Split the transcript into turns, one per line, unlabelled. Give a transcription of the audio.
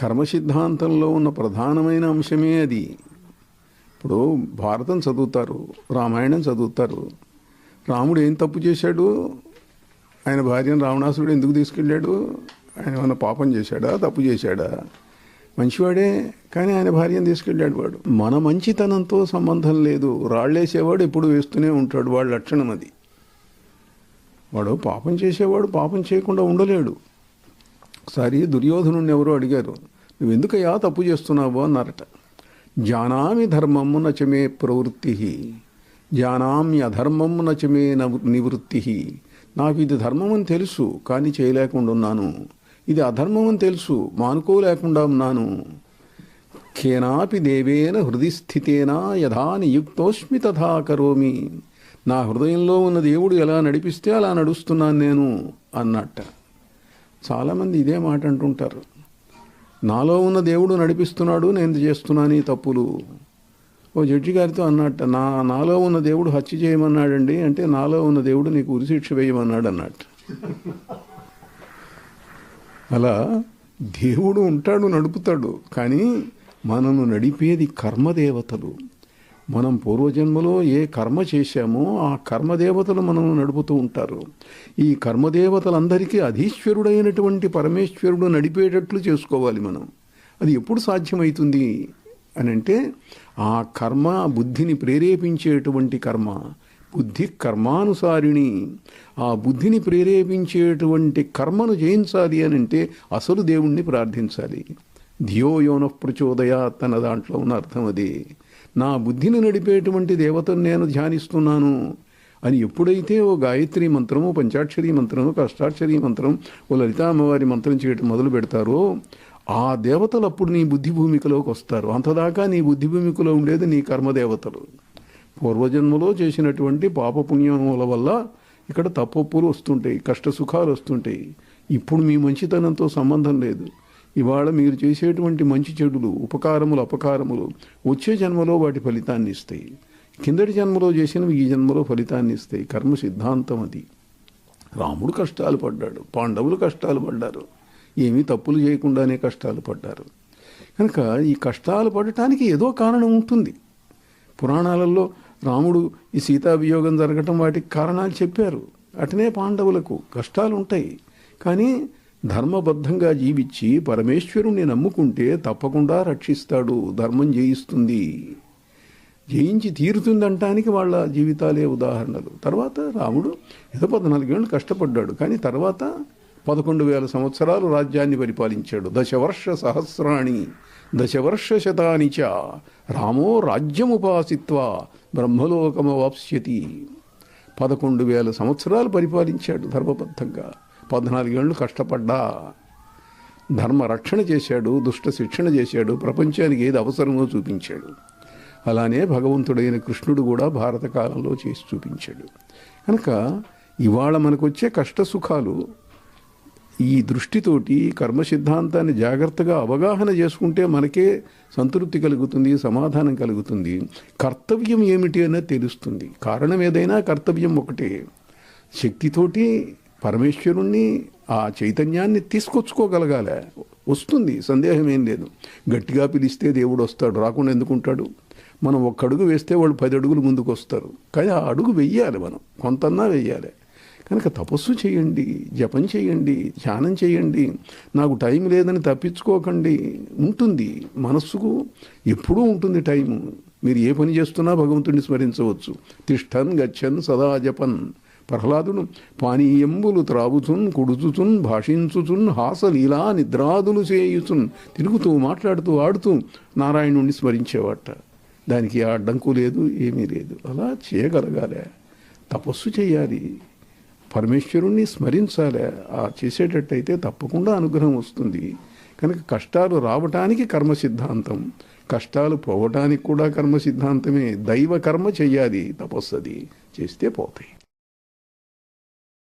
కర్మ సిద్ధాంతంలో ఉన్న ప్రధానమైన అంశమే అది. ఇప్పుడు భారతం చదువుతారు రామాయణం చదువుతారు. రాముడు ఏం తప్పు చేశాడు? ఆయన భార్యను రావణాసురుడు ఎందుకు తీసుకెళ్ళాడు? ఆయన ఏమైనా పాపం చేశాడా? తప్పు చేశాడా? మంచివాడే కానీ ఆయన భార్యను తీసుకెళ్ళాడు వాడు. మన మంచితనంతో సంబంధం లేదు. రాళ్ళేసేవాడు ఎప్పుడు వేస్తూనే ఉంటాడు. వాడి లక్షణం అది. వాడు పాపం చేసేవాడు పాపం చేయకుండా ఉండలేడు. ఒకసారి దుర్యోధను ఎవరో అడిగారు. నువ్వు ఎందుకయ్యా తప్పు చేస్తున్నావు? అన్నారట. జానామి ధర్మము నచమే ప్రవృత్తి. జానామి అధర్మము నచమే నివృత్తి. నాకు ఇది ధర్మం అని తెలుసు కానీ చేయలేకుండా ఉన్నాను. ఇది అధర్మం అని తెలుసు మానుకోలేకుండా ఉన్నాను. కేనాపి దేవేన హృది స్థితేనా యథా నియుక్తోస్మి తథా కరోమి. నా హృదయంలో ఉన్న దేవుడు ఎలా నడిపిస్తే అలా నడుస్తున్నాను నేను అన్నట్ట. చాలామంది ఇదే మాట అంటుంటారు. నాలో ఉన్న దేవుడు నడిపిస్తున్నాడు నేను చేస్తున్నాను ఈ తప్పులు. ఓ జడ్జి గారితో అన్నట్ట నా నాలో ఉన్న దేవుడు హత్య చేయమన్నాడండి అంటే నాలో ఉన్న దేవుడు నీకు ఉరిశిక్ష వేయమన్నాడు అన్నట్టు. అలా దేవుడు ఉంటాడు నడుపుతాడు కానీ మనను నడిపేది కర్మదేవతలు. మనం పూర్వజన్మలో ఏ కర్మ చేశామో ఆ కర్మదేవతలు మనను నడుపుతూ ఉంటారు. ఈ కర్మదేవతలందరికీ అధీశ్వరుడైనటువంటి పరమేశ్వరుడు నడిపేటట్లు చేసుకోవాలి మనం. అది ఎప్పుడు సాధ్యమవుతుంది అని అంటే ఆ కర్మ బుద్ధిని ప్రేరేపించేటువంటి కర్మ బుద్ధి కర్మానుసారిణి. ఆ బుద్ధిని ప్రేరేపించేటువంటి కర్మను జయించాలి అని అంటే అసలు దేవుణ్ణి ప్రార్థించాలి. ధియో యోన ప్రచోదయాత్ అన్న దాంట్లో ఉన్న అర్థం అది. నా బుద్ధిని నడిపేటువంటి దేవతను నేను ధ్యానిస్తున్నాను అని ఎప్పుడైతే ఓ గాయత్రి మంత్రము పంచాక్షరి మంత్రము కష్టాక్షరి మంత్రం ఓ లలితా అమ్మవారి మంత్రం చేయటం మొదలు పెడతారో ఆ దేవతలు అప్పుడు నీ బుద్ధి భూమికలోకి వస్తారు. అంతదాకా నీ బుద్ధి భూమికలో ఉండేది నీ కర్మదేవతలు. పూర్వజన్మలో చేసినటువంటి పాపపుణ్యముల వల్ల ఇక్కడ తప్పొప్పులు వస్తుంటాయి కష్ట సుఖాలు వస్తుంటాయి. ఇప్పుడు మీ మంచితనంతో సంబంధం లేదు. ఇవాళ మీరు చేసేటువంటి మంచి చెడులు ఉపకారములు అపకారములు వచ్చే జన్మలో వాటి ఫలితాన్ని ఇస్తాయి. కిందటి జన్మలో చేసినవి ఈ జన్మలో ఫలితాన్ని ఇస్తాయి. కర్మ సిద్ధాంతం అది. రాముడు కష్టాలు పడ్డాడు పాండవులు కష్టాలు పడ్డారు ఏమీ తప్పులు చేయకుండానే కష్టాలు పడ్డారు. కనుక ఈ కష్టాలు పడటానికి ఏదో కారణం ఉంటుంది. పురాణాలలో రాముడు ఈ సీతాభియోగం జరగటం వాటికి కారణాలు చెప్పారు. అటనే పాండవులకు కష్టాలు ఉంటాయి కానీ ధర్మబద్ధంగా జీవించి పరమేశ్వరుణ్ణి నమ్ముకుంటే తప్పకుండా రక్షిస్తాడు ధర్మం జయిస్తుంది. జయించి తీరుతుందంటానికి వాళ్ళ జీవితాలే ఉదాహరణలు. తర్వాత రాముడు ఏదో పద్నాలుగేళ్ళు కష్టపడ్డాడు కానీ తర్వాత పదకొండు వేల సంవత్సరాలు రాజ్యాన్ని పరిపాలించాడు. దశవర్ష సహస్రాణి దశవర్ష శతాని చ రామో రాజ్యముపాసిత్వ బ్రహ్మలోకమవాప్స్యతి పదకొండు వేల సంవత్సరాలు పరిపాలించాడు ధర్మబద్ధంగా. పద్నాలుగేళ్ళు కష్టపడ్డా. ధర్మ రక్షణ చేశాడు దుష్ట శిక్షణ చేశాడు ప్రపంచానికి ఏది అవసరమో చూపించాడు. అలానే భగవంతుడైన కృష్ణుడు కూడా భారత కాలంలో చేసి చూపించాడు. కనుక ఇవాళ మనకొచ్చే కష్ట సుఖాలు ఈ దృష్టితోటి కర్మ సిద్ధాంతాన్ని జాగ్రత్తగా అవగాహన చేసుకుంటే మనకే సంతృప్తి కలుగుతుంది సమాధానం కలుగుతుంది. కర్తవ్యం ఏమిటి అనేది తెలుస్తుంది. కారణం ఏదైనా కర్తవ్యం ఒకటే. శక్తితోటి పరమేశ్వరుణ్ణి ఆ చైతన్యాన్ని తీసుకొచ్చుకోగలగాలి. వస్తుంది సందేహం ఏం లేదు. గట్టిగా పిలిస్తే దేవుడు వస్తాడు రాకుండా ఎందుకుంటాడు మనం ఒక్క అడుగు వేస్తే వాళ్ళు పది అడుగులు ముందుకు వస్తారు కానీ ఆ అడుగు వెయ్యాలి మనం కొంతన్నా వెయ్యాలి. కనుక తపస్సు చేయండి జపం చేయండి ధ్యానం చేయండి. నాకు టైం లేదని తప్పించుకోకండి. ఉంటుంది మనస్సుకు ఎప్పుడూ ఉంటుంది టైము. మీరు ఏ పని చేస్తున్నా భగవంతుడిని స్మరించవచ్చు. తిష్టన్ గచ్చన్ సదా జపన్. ప్రహ్లాదుడు పానీయంబులు త్రాగుచున్ కుడుచుచున్ భాషించుచున్ హాసలీలా నిద్రాదులు చేయుచున్ తిరుగుతూ మాట్లాడుతూ ఆడుతూ నారాయణుణ్ణి స్మరించేవాట. దానికి ఆ అడ్డంకు లేదు ఏమీ లేదు. అలా చేయగలగాలే. తపస్సు చేయాలి. పరమేశ్వరుణ్ణి స్మరించాలి. ఆ చేసేటట్టయితే తప్పకుండా అనుగ్రహం వస్తుంది. కనుక కష్టాలు రావటానికి కర్మ సిద్ధాంతం కష్టాలు పోవటానికి కూడా కర్మ సిద్ధాంతమే దైవ కర్మ చెయ్యాలి తపస్సు అది. చేస్తే పోతాయి.